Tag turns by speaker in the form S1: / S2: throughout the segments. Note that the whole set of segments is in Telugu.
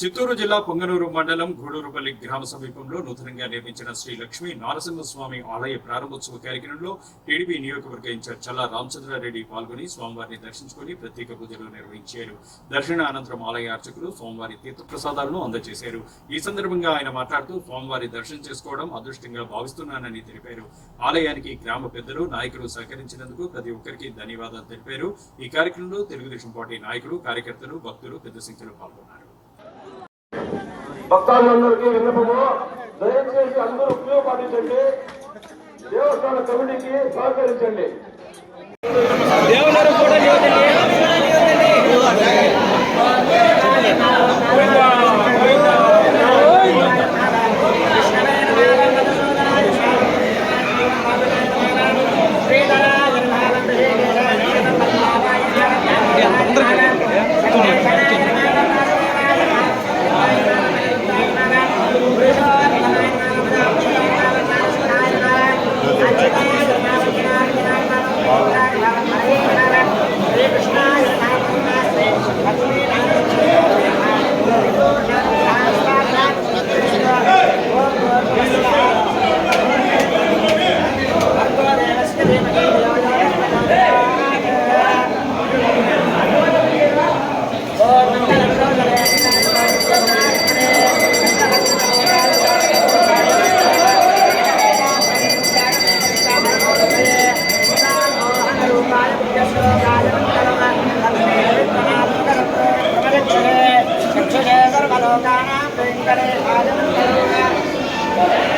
S1: చిత్తూరు జిల్లా పొంగనూరు మండలం గూడూరుపల్లి గ్రామ సమీపంలో నూతనంగా నిర్మించిన శ్రీ లక్ష్మీ నారసింహస్వామి ఆలయ ప్రారంభోత్సవ కార్యక్రమంలో టీడీపీ నియోజకవర్గ ఇన్ఛార్జ్ చల్లా రామచంద్రారెడ్డి పాల్గొని స్వామివారిని దర్శించుకుని ప్రత్యేక పూజలు నిర్వహించారు. దర్శన అనంతరం ఆలయ అర్చకులు స్వామివారి తీర్థప్రసాదాలను అందజేశారు. ఈ సందర్భంగా ఆయన మాట్లాడుతూ స్వామివారి దర్శనం చేసుకోవడం అదృష్టంగా భావిస్తున్నానని తెలిపారు. ఆలయానికి గ్రామ పెద్దలు నాయకులు సహకరించినందుకు ప్రతి ఒక్కరికి ధన్యవాదాలు తెలిపారు. ఈ కార్యక్రమంలో తెలుగుదేశం పార్టీ నాయకులు కార్యకర్తలు భక్తులు పెద్ద సంఖ్యలో పాల్గొన్నారు.
S2: భక్తాదులందరికీ విన్నపము. దయచేసి అందరూ ఉపయోగపడించండి దేవస్థాన కమిటీకి సహకరించండి.
S3: लोकानां वेङ्कटे आदमं करोमि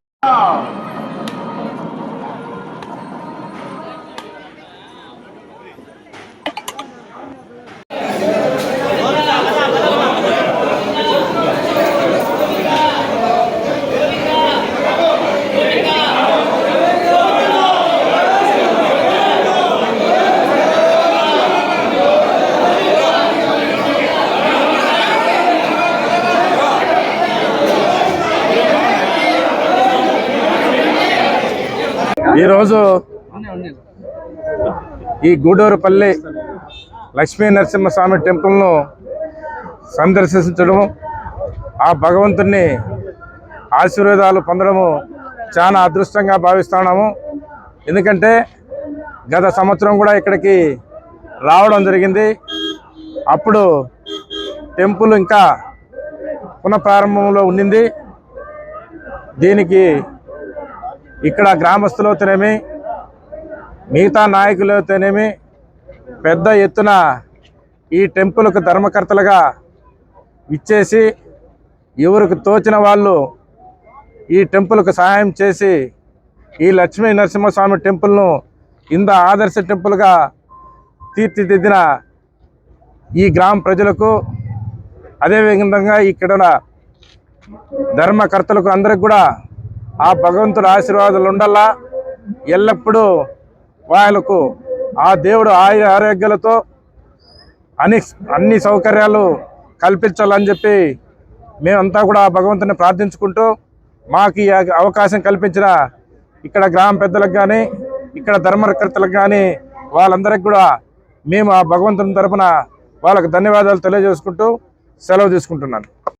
S3: ఈరోజు ఈ గూడూరుపల్లి లక్ష్మీ నరసింహస్వామి టెంపుల్ను సందర్శించడం ఆ భగవంతుని ఆశీర్వాదాలు పొందడము చాలా అదృష్టంగా భావిస్తున్నాము. ఎందుకంటే గత సంవత్సరం కూడా ఇక్కడికి రావడం జరిగింది. అప్పుడు టెంపుల్ ఇంకా పునఃప్రారంభంలో ఉండింది. దీనికి ఇక్కడ గ్రామస్తులతోనేమి మిగతా నాయకులతోనేమి పెద్ద ఎత్తున ఈ టెంపుల్కు ధర్మకర్తలుగా ఇచ్చేసి ఎవరికి తోచిన వాళ్ళు ఈ టెంపుల్కు సహాయం చేసి ఈ లక్ష్మీ నరసింహస్వామి టెంపుల్ను ఇంత ఆదర్శ టెంపుల్గా తీర్చిదిద్దిన ఈ గ్రామ ప్రజలకు అదేవిధంగా ఇక్కడ ధర్మకర్తలకు అందరికి కూడా ఆ భగవంతుడి ఆశీర్వాదాలు ఉండాలా ఎల్లప్పుడూ వాళ్ళకు ఆ దేవుడు ఆయు ఆరోగ్యాలతో అన్ని అన్ని సౌకర్యాలు కల్పించాలని చెప్పి మేమంతా కూడా ఆ భగవంతుని ప్రార్థించుకుంటూ మాకు అవకాశం కల్పించిన ఇక్కడ గ్రామ పెద్దలకు కానీ ఇక్కడ ధర్మకర్తలకు కానీ వాళ్ళందరికీ కూడా మేము ఆ భగవంతుని తరపున వాళ్ళకు ధన్యవాదాలు తెలియజేసుకుంటూ సెలవు తీసుకుంటున్నాను.